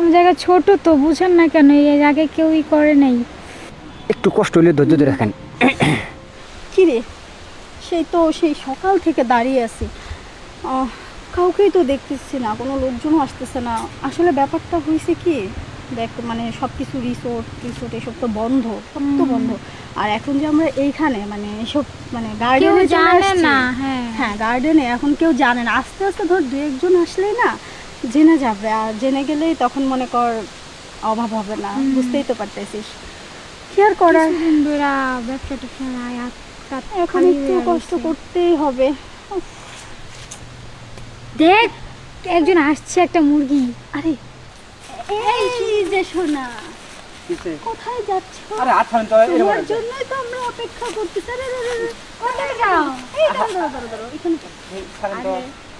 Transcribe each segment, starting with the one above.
কোন জায়গা ছোট তো বুঝেন না কেন এর আগে কেউই করে নাই। একটু কষ্ট হলে ধৈর্য ধরে রাখেন। কি রে? সেই তো সেই সকাল থেকে দাঁড়িয়ে আছি। কাউকেই তো দেখতেছি না কোনো লোকজনও আসতেছে না। আসলে ব্যাপারটা হয়েছে কি দেখ মানে সব কিছু রিসোর্ট রিসোর্ট এসব তো বন্ধ সব তো বন্ধ। আর এখন যে আমরা এইখানে মানে এসব মানে গার্ডেনে জানে না হ্যাঁ। হ্যাঁ গার্ডেনে এখন কেউ জানে না। আস্তে আস্তে ধর দু একজন আসলেই না জেনে যাবে আর জেনে গেলেই তখন মনে কর অভাব হবে না। বুঝতেই তো পারতেছিস। কি আর করার? এখন একটু কষ্ট করতেই হবে। দেখ একজন আসছে একটা মুরগি। আরে এই যে শোনা কোথায় যাচ্ছ? আরে তো তোমার জন্যই তো আমরা অপেক্ষা করতেছি। আরে আরে, আরে, আরে, কোথায় যাও? এই দাঁড়াও দাঁড়াও এখানে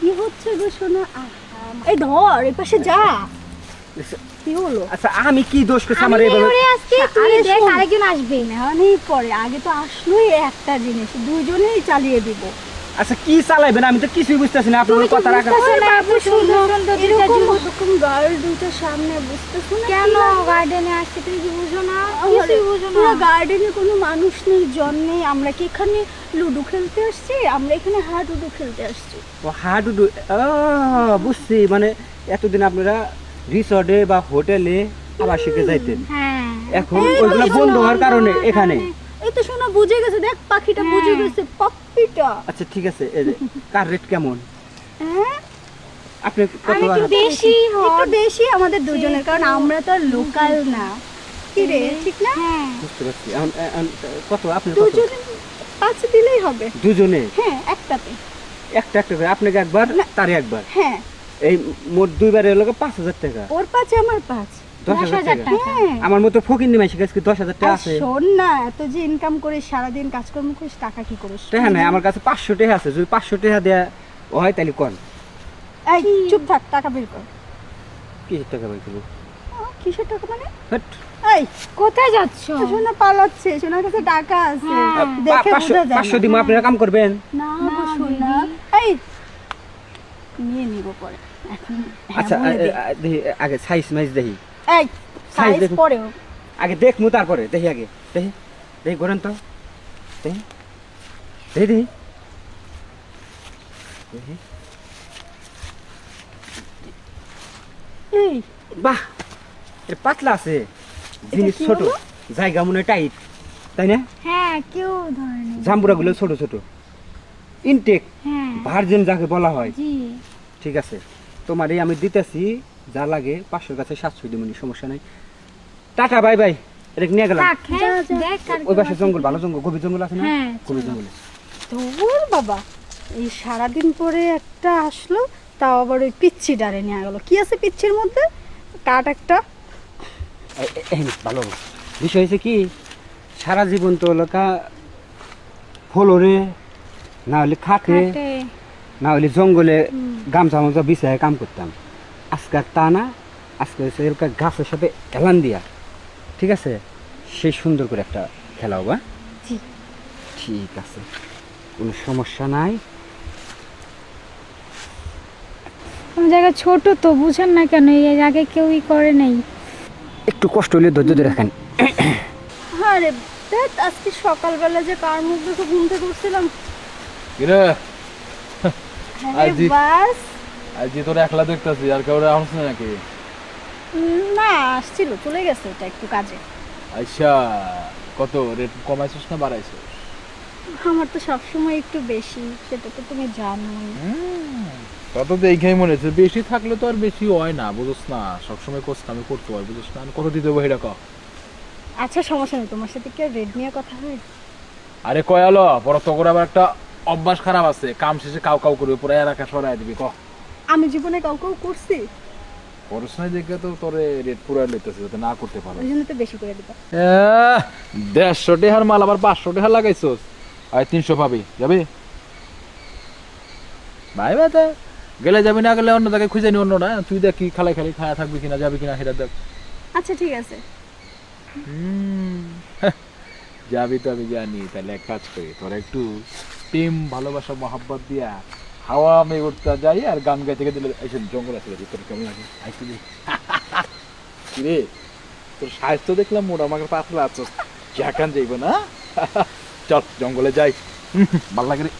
কি হচ্ছে গো শোনা আহা, এই ধর এই পাশে যা। কি হলো? আচ্ছা আমি কি দোষ করছি আমার এই বলে আজকে তুই দেখ আরেকজন আসবে নেওয়ানেই পরে। আগে তো আসলোই একটা জিনিস দুজনেই চালিয়ে দিব। আচ্ছা কি চালাইবেন? আমি তো কিছুই বুঝতেছি না আপনার কথা রাখা সামনে বুঝতেছো কেন গার্ডেনে আসছে তুমি কি বুঝো না? কিছুই বুঝো না। পুরো গার্ডেনে কোনো মানুষ নেই জন নেই আমরা কি এখানে লুডো খেলতে আসছি? আমরা এখানে হাডুডু খেলতে আসছি। ও হাডুডু বুঝছি মানে এতদিন আপনারা রিসর্টে বা হোটেলে আবাসিকে যাইতেন। হ্যাঁ। এখন ওইগুলো বন্ধ হওয়ার কারণে এখানে। এই তো শোনা বুঝে গেছে দেখ পাখিটা হ্যাঁ। বুঝে গেছে আচ্ছা ঠিক আছে এই যে কার রেট কেমন? হ্যাঁ? আপনি কত বেশি একটু বেশি আমাদের দুজনের কারণ আমরা তো লোকাল না। কি রে? ঠিক না? হ্যাঁ। বুঝতে পারছি। কত? আপনি দুজনে পাঁচ দিলেই হবে। দুজনে? হ্যাঁ একটাতে। একটা একটা করে। আপনাকে একবার না। তারে একবার? হ্যাঁ। এই মোট দুইবার এলো পাঁচ হাজার টাকা। ওর পাঁচে আমার পাঁচ। দশ হাজার টাকা। হ্যাঁ। আমার মতো ফকির নিমাই শিখেছি দশ হাজার টাকা আছে? শোন না এত যে ইনকাম করিস সারাদিন কাজকর্ম করিস টাকা কি করিস? টাকা নাই আমার কাছে পাঁচশো টাকা আছে। যদি পাঁচশো টাকা দেয়া হয় তাহলে কন এই চুপ থাক টাকা বের কর। কি টাকা দেবো আহ, কিসের টাকা মানে? এই কোথায় যাচ্ছ? শোনা পালাচ্ছে শোনার কাছে টাকা আছে। হ্যাঁ। দেখে বোঝা যায় পাঁচশো না। দিমো আপনারা কাম করবেন। না না, শোনা এই নিয়ে নিব পরে। এখন হ্যাঁ, আচ্ছা আগে সাইজ মাইজ দেখি। এই সাইজ দেখুন। পরেও। আগে দেখমু তারপরে দেখি আগে। দেখি দেখি করেন তো। দেখি দেখি দেখি। দেখি। এই। বাহ এ পাতলা আছে। জিনিস কি ছোট। হলো? জায়গা মনে টাইট। তাই না? হ্যাঁ কেউ ধরেনি জাম্বুরা গুলো ছোট ছোট। ইনটেক হ্যাঁ। ভার্জিন যাকে বলা হয়। জি। ঠিক আছে। তোমারই আমি দিতেছি। যা লাগে পাঁচশোর কাছে সাতশো দিমনি সমস্যা নাই। Tata bye bye. এটা নিয়ে গেলাম। হ্যাঁ ওই পাশে জঙ্গল ভালো জঙ্গল গভীর জঙ্গল আছে না? হ্যাঁ, গভীর জঙ্গলে। ধুর বাবা। এই সারাদিন পরে একটা আসলো তাও আবার ওই পিচ্ছি ডারে নিয়ে গেল। কি আছে পিচ্ছির মধ্যে? কাঠ একটা। ভালো। বিষয় হয়েছে কি সারা জীবন তো লোকা ফলরে না হলে খাটে। না হলে জঙ্গলে গামছা মামছা বিছায় কাম করতাম। আজকে আর তা না আজকে এরকম গাছের সাথে এলান দিয়া। ঠিক আছে? সেই সুন্দর করে একটা খেলা হবে হ্যাঁ? ঠিক আছে। কোনো সমস্যা নাই। কোন জায়গা ছোট তো বুঝেন না কেন এর আগে কেউই করে নাই। একটু কষ্ট হলে ধৈর্য ধরে রাখেন। হ্যাঁ রে দেখ আজকে সকালবেলা যে কার মুখ দেখে ঘুম থেকে উঠছিলাম। কিরে? আরে যে তোরা একলা দেখতেছি আর কেউ আসছে নাকি? না আসছিল চলে গেছে এটা একটু কাজে। আচ্ছা কত রেট কমাইছিস না বাড়াইছিস? আমার তো সবসময় একটু বেশি সেটা তো তুমি জানোই। কত দেখেই মনে হচ্ছে বেশি থাকলে তো আর বেশি হয় না বুঝছ না। সবসময় কোচ আমি করতে হয় বুঝছ না। কত দিতে দেবো এটা ক। আচ্ছা সমস্যা নেই তোমার সাথে কি রেড নিয়ে কথা হয়? আরে কয়ালো পর তো করে আবার একটা অভ্যাস খারাপ আছে কাম শেষে কাউ কাউ করবে পরে এলাকা সরাই দিবি ক। আমি জীবনে কাউকেও করছি। পড়াশোনায় দেখে তো তোরে রেট পুরা লেতেছে যাতে না করতে পারো। ওই জন্য তো বেশি করে দিবা। দেড়শো মাল আবার পাঁচশো লাগাইছোস। আর তিনশো পাবি। যাবি? ভাই বাতা গেলে যাবি না গেলে অন্য জায়গায় খুঁজে নি অন্য না? তুই দেখ কি খালাই খালি খায়া থাকবি কিনা যাবি কিনা সেটা দেখ। আচ্ছা ঠিক আছে। হুম, যাবি তো আমি জানি তাহলে এক কাজ করি তোর একটু প্রেম ভালোবাসা মহাব্বত দিয়া হাওয়া আমি উঠতে যাই আর গান গাইতে গেলে এসে জঙ্গল আছে তোর কেমন লাগে? আইসি রে? তোর স্বাস্থ্য দেখলাম মোটা আমাকে পাতলা আছো। যেখান যাইব না? চল, জঙ্গলে যাই। ভালো লাগে রে।